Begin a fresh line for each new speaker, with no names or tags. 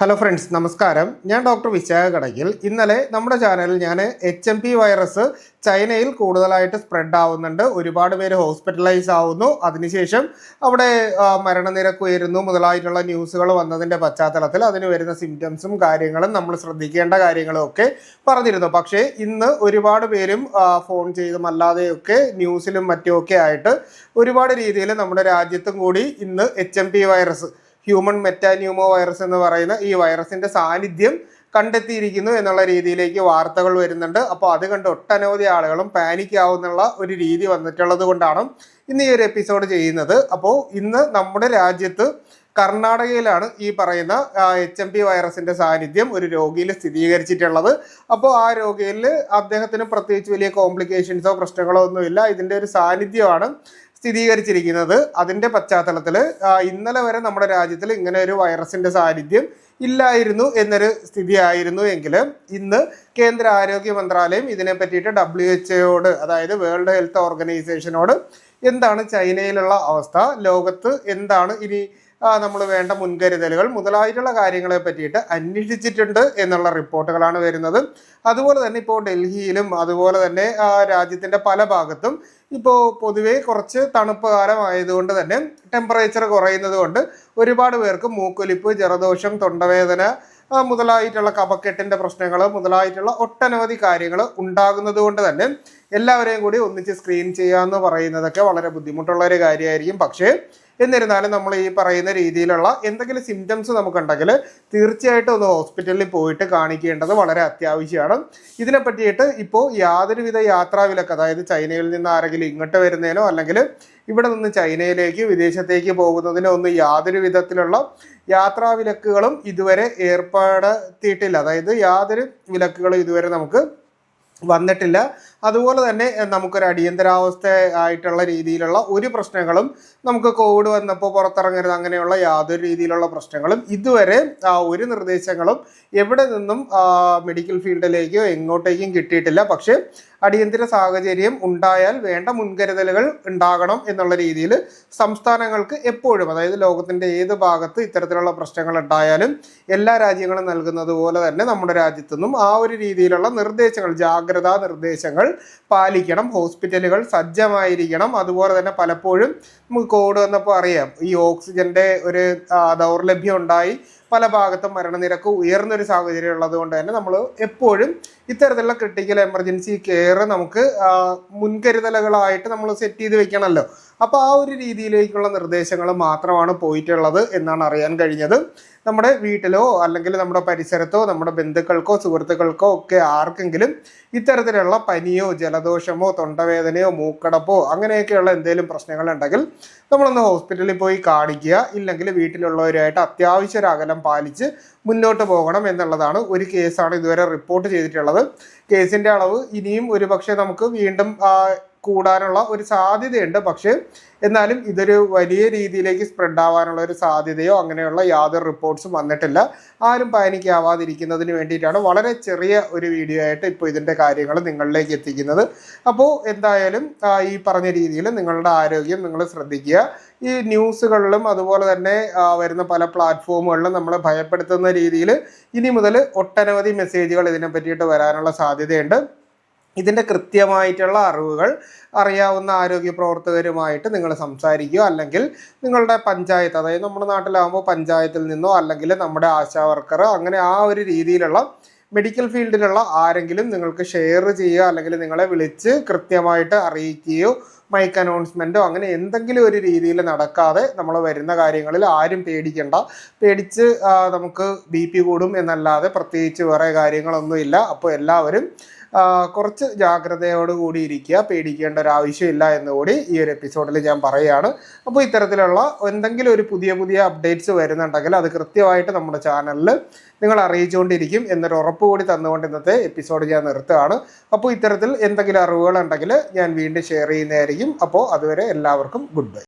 Hello friends നമസ്കാരം. ഞാൻ doctor Vishakha Kadakkal ഇന്നലെ നമ്മുടെ ചാനലിൽ ഞാൻ എച്ച് എം പി വൈറസ് ചൈനയിൽ കൂടുതലായിട്ട് സ്പ്രെഡ് ആവുന്നുണ്ട്. ഒരുപാട് പേര് ഹോസ്പിറ്റലൈസ് ആവുന്നു. അതിനുശേഷം അവിടെ മരണനിരക്ക് ഉയരുന്നു. മുതലായിട്ടുള്ള ന്യൂസുകൾ വന്നതിന്റെ പശ്ചാത്തലത്തിൽ അതിന് വരുന്ന സിംറ്റംസും കാര്യങ്ങളും നമ്മൾ ശ്രദ്ധിക്കേണ്ട കാര്യങ്ങളും ഒക്കെ പറഞ്ഞിരുന്നു. പക്ഷേ ഇന്ന് ഒരുപാട് പേരും ഫോൺ ചെയ്തും അല്ലാതെയൊക്കെ ന്യൂസിലും മറ്റുമൊക്കെ ആയിട്ട് ഒരുപാട് രീതിയിൽ നമ്മുടെ രാജ്യത്തും കൂടി ഇന്ന് H virus human metapneumovirus എന്ന് പറയുന്ന ഈ വൈറസിന്റെ സാന്നിധ്യം കണ്ടെത്തിയിരിക്കുന്നു എന്നുള്ള രീതിയിലേക്ക് വാർത്തകൾ വരുന്നുണ്ട്. അപ്പോൾ അത് കണ്ട് ഒട്ടനവധി ആളുകളും പാനിക് ആവുന്നുള്ള ഒരു രീതി വന്നിട്ടുള്ളത് കൊണ്ടാണ് ഇന്ന് ഈ ഒരു എപ്പിസോഡ് ചെയ്യുന്നത്. അപ്പോൾ ഇന്ന് നമ്മുടെ രാജ്യത്ത് കർണാടകയിലാണ് ഈ പറയുന്ന എച്ച് എം പി വൈറസിന്റെ സാന്നിധ്യം ഒരു രോഗിയിൽ സ്ഥിരീകരിച്ചിട്ടുള്ളത്. അപ്പോൾ ആ രോഗിയിൽ അദ്ദേഹത്തിന് പ്രത്യേകിച്ച് വലിയ കോംപ്ലിക്കേഷൻസോ പ്രശ്നങ്ങളോ ഒന്നുമില്ല. ഇതിന്റെ ഒരു സാന്നിധ്യമാണ് സ്ഥിരീകരിച്ചിരിക്കുന്നത്. അതിന്റെ പശ്ചാത്തലത്തിൽ ഇന്നലെ വരെ നമ്മുടെ രാജ്യത്തിൽ ഇങ്ങനെ ഒരു വൈറസിന്റെ സാന്നിധ്യം ഇല്ലായിരുന്നു എന്നൊരു സ്ഥിതിയായിരുന്നു എങ്കിൽ ഇന്ന് കേന്ദ്ര ആരോഗ്യ മന്ത്രാലയം ഇതിനെ പറ്റിയിട്ട് ഡബ്ല്യു എച്ച് ഒയോട് അതായത് വേൾഡ് ഹെൽത്ത് ഓർഗനൈസേഷനോട് എന്താണ് ചൈനയിലുള്ള അവസ്ഥ ലോകത്ത് എന്താണ് ഇനി നമ്മൾ വേണ്ട മുൻകരുതലുകൾ മുതലായിട്ടുള്ള കാര്യങ്ങളെ പറ്റിയിട്ട് അന്വേഷിച്ചിട്ടുണ്ട് എന്നുള്ള റിപ്പോർട്ടുകളാണ് വരുന്നത്. അതുപോലെ തന്നെ ഇപ്പോൾ ഡൽഹിയിലും അതുപോലെ തന്നെ രാജ്യത്തിന്റെ പല ഭാഗത്തും ഇപ്പോൾ പൊതുവേ കുറച്ച് തണുപ്പ് കാലമായതുകൊണ്ട് തന്നെ ടെമ്പറേച്ചർ കുറയുന്നത് കൊണ്ട് ഒരുപാട് പേർക്ക് മൂക്കൊലിപ്പ് ജലദോഷം തൊണ്ടവേദന മുതലായിട്ടുള്ള കപക്കെട്ടിന്റെ പ്രശ്നങ്ങൾ മുതലായിട്ടുള്ള ഒട്ടനവധി കാര്യങ്ങൾ ഉണ്ടാകുന്നത് കൊണ്ട് തന്നെ എല്ലാവരെയും കൂടി ഒന്നിച്ച് സ്ക്രീൻ ചെയ്യുക എന്ന് പറയുന്നതൊക്കെ വളരെ ബുദ്ധിമുട്ടുള്ള ഒരു കാര്യമായിരിക്കും. പക്ഷേ എന്നിരുന്നാലും നമ്മൾ ഈ പറയുന്ന രീതിയിലുള്ള എന്തെങ്കിലും സിംറ്റംസ് നമുക്കുണ്ടെങ്കിൽ തീർച്ചയായിട്ടും ഒന്ന് ഹോസ്പിറ്റലിൽ പോയിട്ട് കാണിക്കേണ്ടത് വളരെ അത്യാവശ്യമാണ്. ഇതിനെ പറ്റിയിട്ട് ഇപ്പോൾ യാതൊരുവിധ യാത്രാ വിലക്ക് അതായത് ചൈനയിൽ നിന്ന് ആരെങ്കിലും ഇങ്ങോട്ട് വരുന്നതിനോ അല്ലെങ്കിൽ ഇവിടെ നിന്ന് ചൈനയിലേക്ക് വിദേശത്തേക്ക് പോകുന്നതിനോ ഒന്നും യാതൊരു വിധത്തിലുള്ള യാത്രാ വിലക്കുകളും ഇതുവരെ ഏർപ്പെടുത്തിയിട്ടില്ല. അതായത് യാതൊരു വിലക്കുകളും ഇതുവരെ നമുക്ക് വന്നിട്ടില്ല. അതുപോലെ തന്നെ നമുക്കൊരു അടിയന്തരാവസ്ഥ ആയിട്ടുള്ള രീതിയിലുള്ള ഒരു പ്രശ്നങ്ങളും നമുക്ക് കോവിഡ് വന്നപ്പോൾ പുറത്തിറങ്ങരുത് അങ്ങനെയുള്ള യാതൊരു രീതിയിലുള്ള പ്രശ്നങ്ങളും ഇതുവരെ ഒരു നിർദ്ദേശങ്ങളും എവിടെ നിന്നും മെഡിക്കൽ ഫീൽഡിലേക്കോ എങ്ങോട്ടേക്കും കിട്ടിയിട്ടില്ല. പക്ഷേ അടിയന്തര സാഹചര്യം ഉണ്ടായാൽ വേണ്ട മുൻകരുതലുകൾ ഉണ്ടാകണം എന്നുള്ള രീതിയിൽ സംസ്ഥാനങ്ങൾക്ക് എപ്പോഴും അതായത് ലോകത്തിന്റെ ഏത് ഭാഗത്ത് ഇത്തരത്തിലുള്ള പ്രശ്നങ്ങൾ ഉണ്ടായാലും എല്ലാ രാജ്യങ്ങളും നൽകുന്നത് പോലെ തന്നെ നമ്മുടെ രാജ്യത്തു നിന്നും ആ ഒരു രീതിയിലുള്ള നിർദ്ദേശങ്ങൾ ജാഗ്രതാ നിർദ്ദേശങ്ങൾ പാലിക്കണം ഹോസ്പിറ്റലുകൾ സജ്ജമായിരിക്കണം. അതുപോലെ തന്നെ പലപ്പോഴും നമുക്ക് കോവിഡ് വന്നപ്പോൾ അറിയാം ഈ ഓക്സിജന്റെ ഒരു ദൗർലഭ്യം ഉണ്ടായി. പല ഭാഗത്തും മരണനിരക്ക് ഉയർന്നൊരു സാഹചര്യം ഉള്ളതുകൊണ്ട് തന്നെ നമ്മൾ എപ്പോഴും ഇത്തരത്തിലുള്ള ക്രിട്ടിക്കൽ എമർജൻസി കെയർ നമുക്ക് മുൻകരുതലുകളായിട്ട് നമ്മൾ സെറ്റ് ചെയ്ത് വെക്കണമല്ലോ അപ്പോൾ ആ ഒരു രീതിയിലേക്കുള്ള നിർദ്ദേശങ്ങൾ മാത്രമാണ് പോയിട്ടുള്ളത് എന്നാണ് അറിയാൻ കഴിഞ്ഞത്. നമ്മുടെ വീട്ടിലോ അല്ലെങ്കിൽ നമ്മുടെ പരിസരത്തോ നമ്മുടെ ബന്ധുക്കൾക്കോ സുഹൃത്തുക്കൾക്കോ ഒക്കെ ആർക്കെങ്കിലും ഇത്തരത്തിലുള്ള പനിയോ ജലദോഷമോ തൊണ്ടവേദനയോ മൂക്കടപ്പോ അങ്ങനെയൊക്കെയുള്ള എന്തെങ്കിലും പ്രശ്നങ്ങളുണ്ടെങ്കിൽ നമ്മളൊന്ന് ഹോസ്പിറ്റലിൽ പോയി കാണിക്കുക. ഇല്ലെങ്കിൽ വീട്ടിലുള്ളവരുമായിട്ട് അത്യാവശ്യ ഒരു പാലിച്ച് മുന്നോട്ട് പോകണം എന്നുള്ളതാണ് ഒരു കേസാണ് ഇതുവരെ റിപ്പോർട്ട് ചെയ്തിട്ടുള്ളത്. കേസിന്റെ അളവ് ഇനിയും ഒരുപക്ഷെ നമുക്ക് വീണ്ടും കൂടാനുള്ള ഒരു സാധ്യതയുണ്ട്. പക്ഷേ എന്നാലും ഇതൊരു വലിയ രീതിയിലേക്ക് സ്പ്രെഡ് ആവാനുള്ള ഒരു സാധ്യതയോ അങ്ങനെയുള്ള യാതൊരു റിപ്പോർട്ട്സും വന്നിട്ടില്ല. ആരും പാനിക് ആവാതിരിക്കുന്നതിന് വേണ്ടിയിട്ടാണ് വളരെ ചെറിയ ഒരു വീഡിയോ ആയിട്ട് ഇപ്പോൾ ഇതിന്റെ കാര്യങ്ങൾ നിങ്ങളിലേക്ക് എത്തിക്കുന്നത്. അപ്പോൾ എന്തായാലും ഈ പറഞ്ഞ രീതിയിൽ നിങ്ങളുടെ ആരോഗ്യം നിങ്ങൾ ശ്രദ്ധിക്കുക. ഈ ന്യൂസുകളിലും അതുപോലെ തന്നെ വരുന്ന പല പ്ലാറ്റ്ഫോമുകളിലും നമ്മളെ ഭയപ്പെടുത്തുന്ന രീതിയിൽ ഇനി മുതൽ ഒട്ടനവധി മെസ്സേജുകൾ ഇതിനെ പറ്റിയിട്ട് വരാനുള്ള സാധ്യതയുണ്ട്. ഇതിന്റെ കൃത്യമായിട്ടുള്ള അറിവുകൾ അറിയാവുന്ന ആരോഗ്യ പ്രവർത്തകരുമായിട്ട് നിങ്ങൾ സംസാരിക്കുക. അല്ലെങ്കിൽ നിങ്ങളുടെ പഞ്ചായത്ത് അതായത് നമ്മുടെ നാട്ടിലാകുമ്പോൾ പഞ്ചായത്തിൽ നിന്നോ അല്ലെങ്കിൽ നമ്മുടെ ആശാ വർക്കർ അങ്ങനെ ആ ഒരു രീതിയിലുള്ള മെഡിക്കൽ ഫീൽഡിലുള്ള ആരെങ്കിലും നിങ്ങൾക്ക് ഷെയർ ചെയ്യുക. അല്ലെങ്കിൽ നിങ്ങളെ വിളിച്ച് കൃത്യമായിട്ട് അറിയിക്കുകയോ മൈക്ക് അനൗൺസ്മെന്റോ അങ്ങനെ എന്തെങ്കിലും ഒരു രീതിയിൽ നടക്കാതെ നമ്മൾ വരുന്ന കാര്യങ്ങളിൽ ആരും പേടിക്കണ്ട. പേടിച്ച് നമുക്ക് ബി പി കൂടും എന്നല്ലാതെ പ്രത്യേകിച്ച് വേറെ കാര്യങ്ങളൊന്നുമില്ല. അപ്പോൾ എല്ലാവരും കുറച്ച് ജാഗ്രതയോട് കൂടി ഇരിക്കുക പേടിക്കേണ്ട ഒരു ആവശ്യമില്ല എന്നുകൂടി ഈ ഒരു എപ്പിസോഡിൽ ഞാൻ പറയുകയാണ്. അപ്പോൾ ഇത്തരത്തിലുള്ള എന്തെങ്കിലും ഒരു പുതിയ പുതിയ അപ്ഡേറ്റ്സ് വരുന്നുണ്ടെങ്കിൽ അത് കൃത്യമായിട്ട് നമ്മുടെ ചാനലിൽ നിങ്ങൾ അറിയിച്ചുകൊണ്ടിരിക്കും എന്നൊരു ഉറപ്പ് കൂടി തന്നുകൊണ്ട് ഇന്നത്തെ എപ്പിസോഡ് ഞാൻ നിർത്തുകയാണ്. അപ്പോൾ ഇത്തരത്തിൽ എന്തെങ്കിലും അറിവുകൾ ഉണ്ടെങ്കിൽ ഞാൻ വീണ്ടും ഷെയർ ചെയ്യുന്നതായിരിക്കും. അപ്പോൾ അതുവരെ എല്ലാവർക്കും ഗുഡ് ബൈ